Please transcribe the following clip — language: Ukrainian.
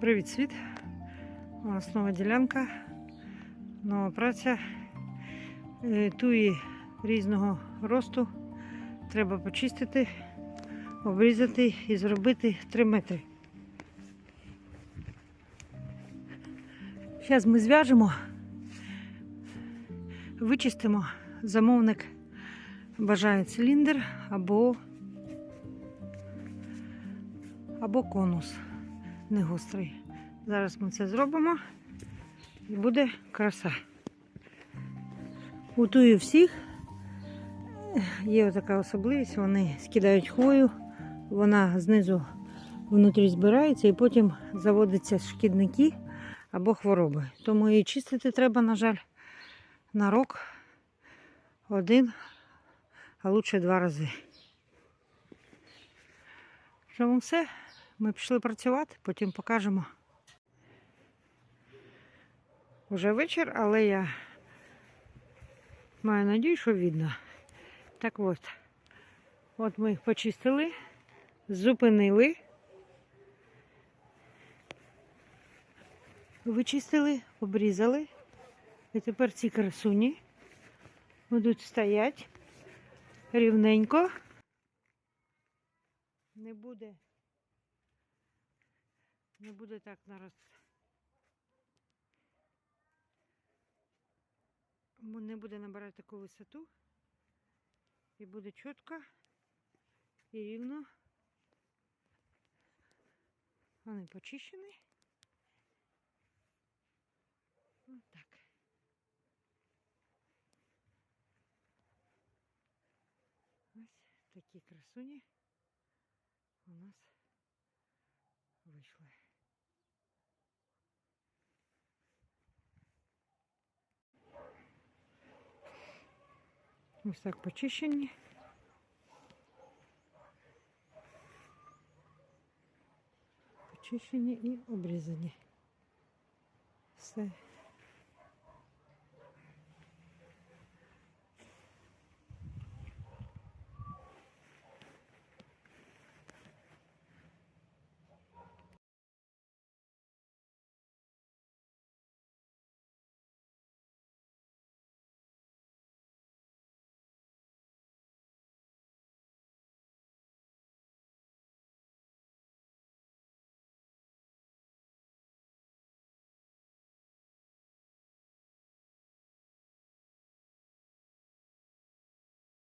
Привіт, світ! У нас нова ділянка, нова праця. Е, Туї різного росту треба почистити, обрізати і зробити 3 метри. Зараз ми зв'яжемо, вичистимо. Замовник бажає циліндр або, або конус не гострий. Зараз ми це зробимо і буде краса. Готую всіх. Є така особливість, вони скидають хвою, вона знизу внутрі збирається і потім заводяться шкідники або хвороби. Тому її чистити треба, на жаль, на рок один, а лучше два рази. Тому все. Ми пішли працювати, потім покажемо. Уже вечір, але я маю надію, що видно. Так от, от ми їх почистили, зупинили, вичистили, обрізали. І тепер ці красуні будуть стоять рівненько. Не буде не буде так нараз. Не буде набирати таку висоту. І буде чітко і рівно. Вони почищені. Ось так. Ось такі красуні у нас вийшли. Ось так почищені. Почищені і обрізані. Все.